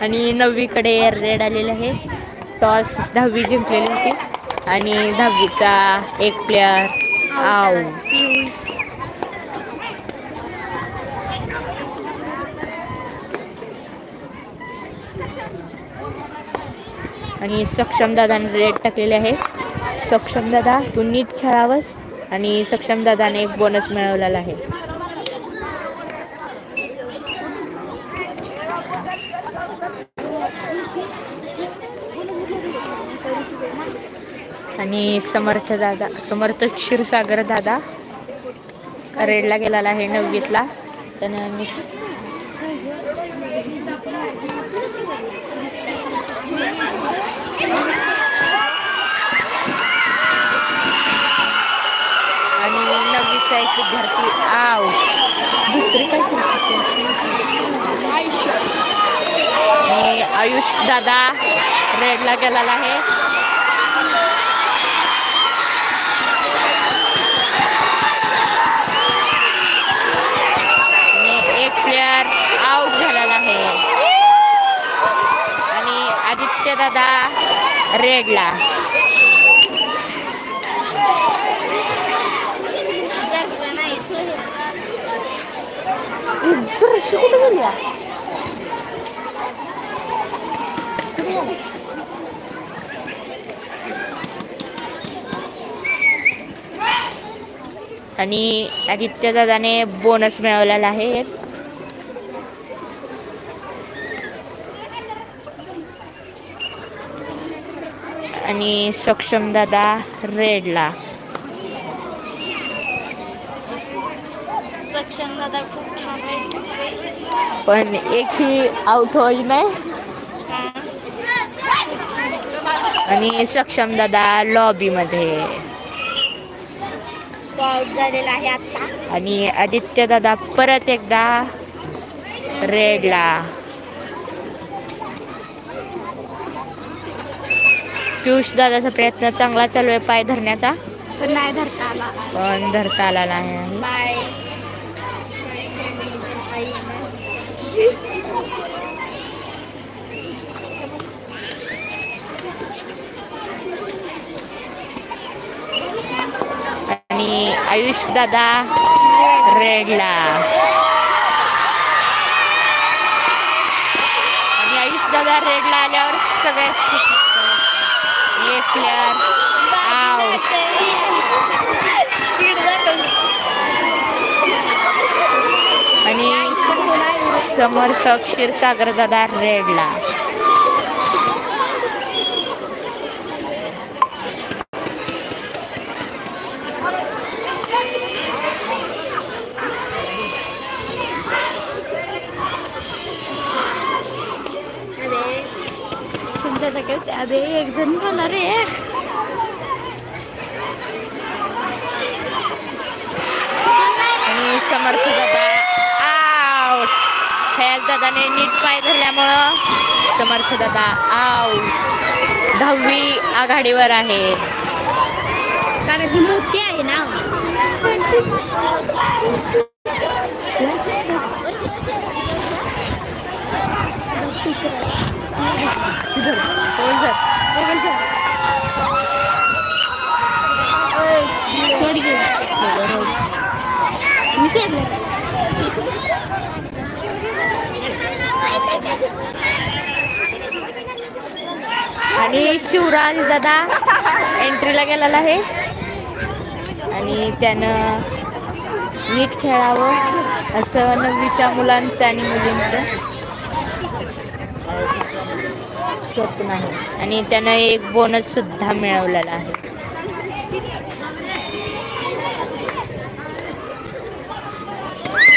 आणि नववीकडे रेड आलेले आहे. टॉस दहावी जिंकलेली होती. आणि दहावीचा एक प्लेयर आऊ आणि सक्षम दादाने रेड टाकलेले आहे. सक्षम दादा तू नीट खेळावंस. आणि सक्षम दादाने एक बोनस मिळवलेला आहे. आणि समर्थ दादा समर्थ क्षीरसागर दादा. रेडला गेलेला आहे नववीतला. त्यानं मी आणि नववीचा एक विद्यार्थी. आव. दुसरी काय आणि आयुष दादा रेडला गेलेला आहे. दादा रेडला कुठे आणि आदित्य दादाने बोनस मिळवलेला आहे एक. आणि सक्षम दादा रेडला. सक्षम दादा खूप छान पण एकही आउट होईल नाही. आणि सक्षम दादा लॉबी मध्ये. तो आउट झालेला आहे आता. आणि आदित्य दादा परत एकदा रेडला. पियुष दादाचा प्रयत्न चांगला चालू आहे पाय धरण्याचा. पण नाही धरता आला. पण धरता आला नाही बाय आणि आयुष दादा रेडला. आणि आयुष दादा रेडला आल्यावर सगळ्याच एक प्लेअर आणि समर्थक क्षीरसागर दादा रेडला. अबे एक जण झाला रे. आणि समर्थ दादा आउट फयाज दादाने नीट पाय धरल्यामुळं समर्थ दादा आउट दहावी आघाडीवर आहे. कारण ती मोठी आहे ना. सोड घे. आणि शिवराज दादा एंट्रीला गेलेला आहे. आणि त्यानं नीट खेळावं असं नववीच्या मुलांचं आणि मुलींचं. शकत नाही. आणि त्यानं एक बोनस सुद्धा मिळवलेला आहे.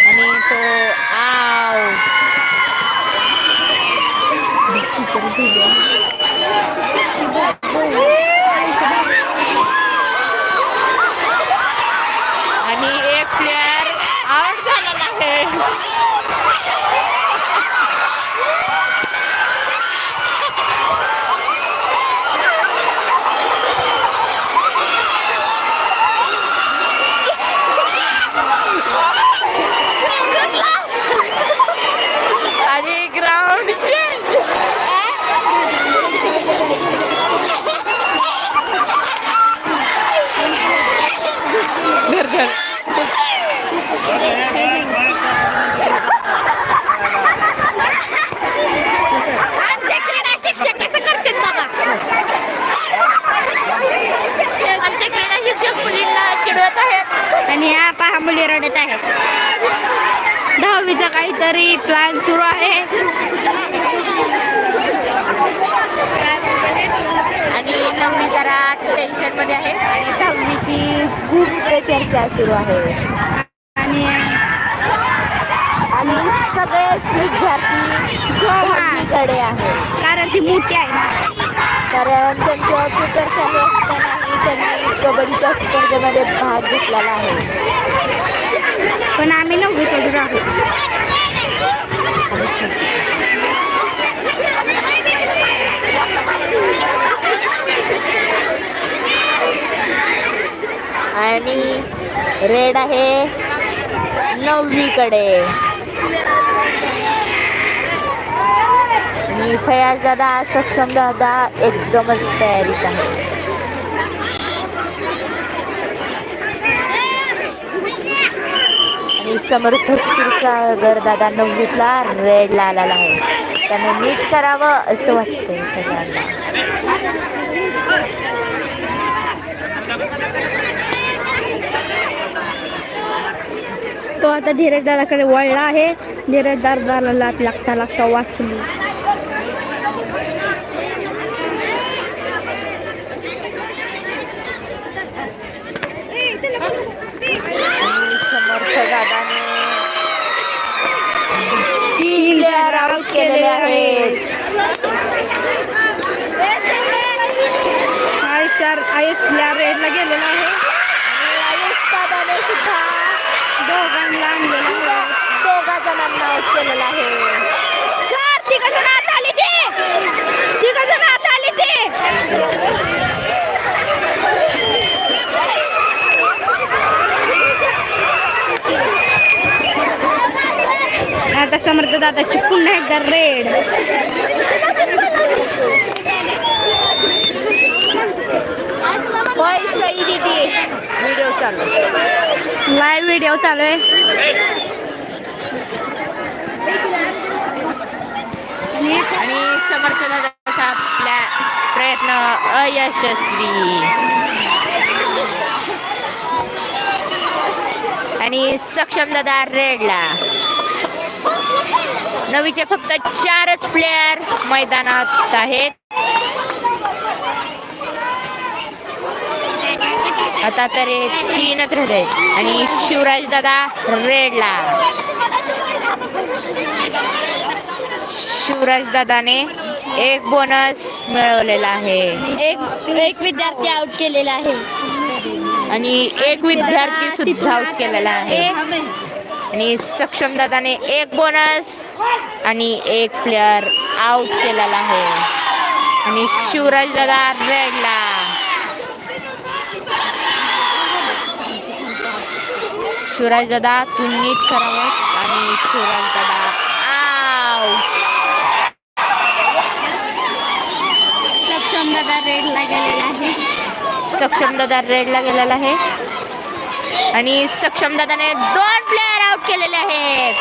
आणि तो आ आणि एक प्लेअर आउट झालेला आहे तरी प्लॅन सुरू आहे. आणि नववी जरा टेन्शनमध्ये आहे. आणि दहावीची खूप चर्चा सुरू आहे. आणि आणि सगळेच विद्यार्थी जोडीकडे आहे कारण ती मोठी आहे ना. कारण त्यांचं पेपर चालू असतानाही त्यांनी कबड्डीच्या स्पर्धेमध्ये भाग घेतलेला आहे. पण आम्ही नववीकडून आहोत आणि रेड आहे नववीकडे. आणि फयाज दादा सक्षम दादा एकदमच तयारीत आहे आणि समर्थ क्षीरसागर दादा नववीतला रेडला आलेला आहे. त्यामुळे नीट करावं असं वाटतंय सगळ्यांना. तो आता धीरज दादाकडे वळला आहे. धीरज दादाला लागता लागता वाचली आणि समर्थ दादाने तीन प्लेअर आउट केलेले आहेत. आयुष आयुष प्लेअर रेडला गेलेला आहे. आणि आयुष दादाने सुद्धा दोघांना आणलेला दोघा जणांना आउट केलेला आहे. सर ती कसं नात आली ते. ती कसं नात आली ते. आता समर्थ दादाची पुन्हा एकदा रेड. सई दीदी. व्हिडिओ चालू. लाईव्ह व्हिडिओ चालू आहे. आणि समर्थ दादाचा आपल्या प्रयत्न अयशस्वी. आणि सक्षम दादा रेडला. नवीचे फक्त चारच प्लेयर मैदानात आहेत. आता तरी तीनच राहिले आणि शिवराज दादा रेडला शिवराज दादाने एक बोनस मिळवलेला आहे. एक एक विद्यार्थी आउट केलेला आहे. आणि एक विद्यार्थी सुद्धा आउट केलेला आहे. आणि सक्षम दादाने एक बोनस आणि एक प्लेअर आउट केलेला आहे. आणि शिवराज दादा रेडला शिवराज दादा तू नीट करावंस आणि शिवराज दादा आउट सक्षम दादा रेडला गेलेला आहे. सक्षम दादा रेडला गेलेला आहे. आणि सक्षम दादाने दोन प्लेअर आलेले आहेत.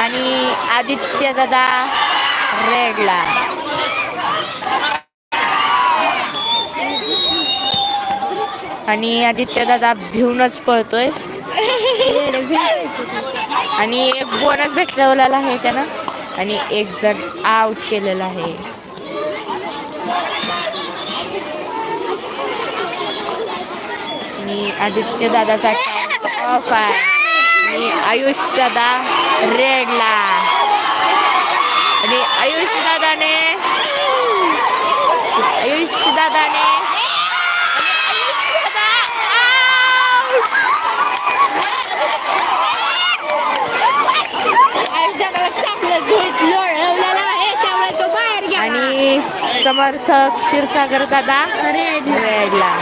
आणि आदित्य दादा रेडला. आणि आदित्य दादा भिवूनच पळतोय. आणि एक बोनस भेटलेला आहे त्यानं. आणि एक जण आउट केलेला आहे. आणि आदित्य दादाचा ऑफ आहे. आणि आयुष दादा रेडला. आणि आयुष दादाने आयुष दादाने आणि क्षीरसागर दादा रेडला दादाला चांगलं धुळीत लोळवलेला आहे त्यामुळे तो बाहेर गेला आणि समर्थक क्षीरसागर दादा रेडला रेडला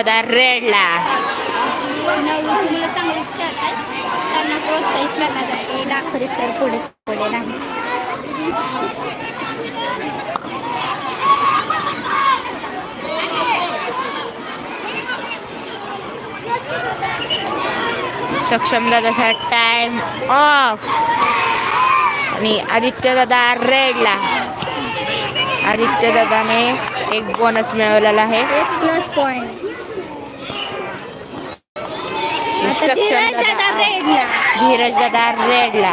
दादा रेडला. नववीची मुलं चांगलीच खेळतात त्यांना प्रोत्साहित करण्यासाठी दाखवले सर पुढे पुढे नाही सक्षम दादाचा टाइम ऑफ आणि आदित्य दादा रेडला. आदित्य दादाने एक बोनस मिळवलेला आहे. प्लस पॉइंट आता सक्षम धीरज दादा रेडला धीरज दादा रेडला.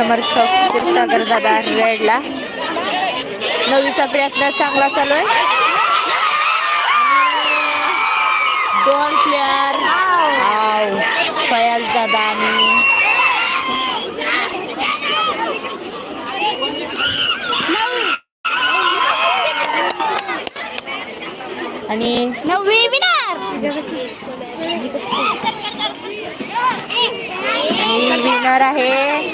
समर्थक क्षीरसागर दादा रेडला. नववीचा प्रयत्न चांगला चालू आहे. दोन प्लेअर फयाज दादा आणि आणि नववी विनर आणि विनर आहे.